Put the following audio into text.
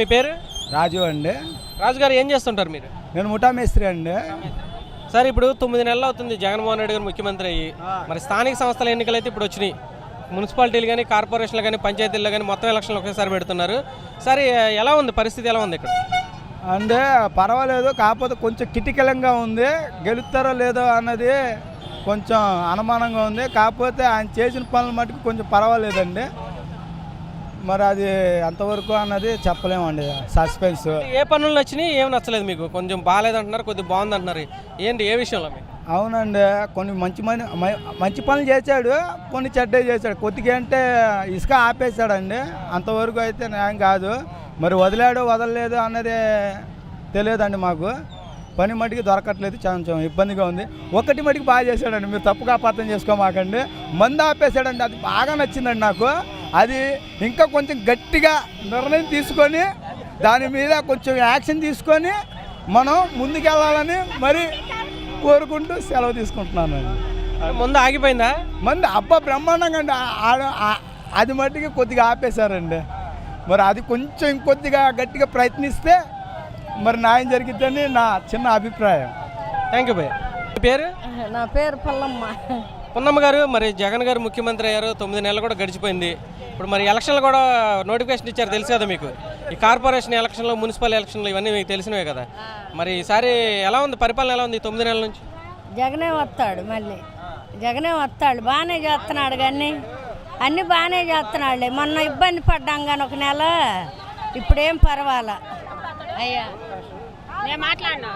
మీ పేరు? రాజు అండి. రాజు గారు ఏం చేస్తుంటారు మీరు? నేను ముఠా మేస్త్రి అండి. సార్ ఇప్పుడు తొమ్మిది నెలలు అవుతుంది జగన్మోహన్ రెడ్డి గారు ముఖ్యమంత్రి అయ్యి. మరి స్థానిక సంస్థల ఎన్నికలు అయితే ఇప్పుడు వచ్చినాయి. మున్సిపాలిటీలు కానీ కార్పొరేషన్లు కానీ పంచాయతీల్లో కానీ మొత్తం ఎలక్షన్లు ఒకేసారి పెడుతున్నారు. సరే ఎలా ఉంది? పరిస్థితి ఎలా ఉంది ఇక్కడ? అంటే పర్వాలేదు కాకపోతే కొంచెం కిటికలంగా ఉంది. గెలుస్తారో లేదో అన్నది కొంచెం అనుమానంగా ఉంది. కాకపోతే ఆయన చేసిన పనులు మటుకు కొంచెం పర్వాలేదండి. మరి అది ఎంతవరకు అన్నది చెప్పలేమండి. సస్పెన్స్ ఏ పనులు నచ్చినాయి ఏం నచ్చలేదు మీకు? కొంచెం బాగాలేదు అంటున్నారు కొద్దిగా బాగుంది అంటున్నారు ఏంటి ఏ విషయంలో మీకు? అవునండి. కొన్ని మంచి మని మంచి పనులు చేశాడు కొన్ని చెడ్డవి చేశాడు. కొద్దిగా అంటే ఇసుక ఆపేశాడండి. అంతవరకు అయితే న్యాయం కాదు. మరి వదిలాడు వదలలేదు అన్నది తెలియదండి మాకు. పని మటుకి దొరకట్లేదు కొంచెం ఇబ్బందిగా ఉంది. ఒకటి మటుకు బాగా చేశాడండి. మీరు తప్పుగా అపార్థం చేసుకోమాకండి. మందు ఆపేశాడండి. అది బాగా నచ్చిందండి నాకు. అది ఇంకా కొంచెం గట్టిగా నిర్ణయం తీసుకొని దాని మీద కొంచెం యాక్షన్ తీసుకొని మనం ముందుకెళ్ళాలని మరి కోరుకుంటూ సెలవు తీసుకుంటున్నాను. ముందు ఆగిపోయిందా? మంది అబ్బా బ్రహ్మాండంగా అండి. అది మట్టికి కొద్దిగా ఆపేశారండి. మరి అది కొంచెం ఇంకొద్దిగా గట్టిగా ప్రయత్నిస్తే మరి న్యాయం జరిగిద్దని నా చిన్న అభిప్రాయం. థ్యాంక్ యూ భయ్య. పేరు? నా పేరు పల్లమ్మ. పున్నమ్మ గారు మరి జగన్ గారు ముఖ్యమంత్రి అయ్యారు. తొమ్మిది నెలలు కూడా గడిచిపోయింది. ఇప్పుడు మరి ఎలక్షన్లు కూడా నోటిఫికేషన్ ఇచ్చారు తెలుసు కదా మీకు. ఈ కార్పొరేషన్ ఎలక్షన్లు మున్సిపల్ ఎలక్షన్లు ఇవన్నీ మీకు తెలిసినవే కదా. మరి ఈసారి ఎలా ఉంది? పరిపాలన ఎలా ఉంది ఈ తొమ్మిది నెలల నుంచి? జగనే వస్తాడు మళ్ళీ. జగనే వస్తాడు. బాగానే చేస్తున్నాడు కానీ అన్నీ బాగానే చేస్తున్నాడులే. మొన్న ఇబ్బంది పడ్డాం కానీ ఒక నెల ఇప్పుడేం పర్వాలా? అయ్యా నేను మాట్లాడినా.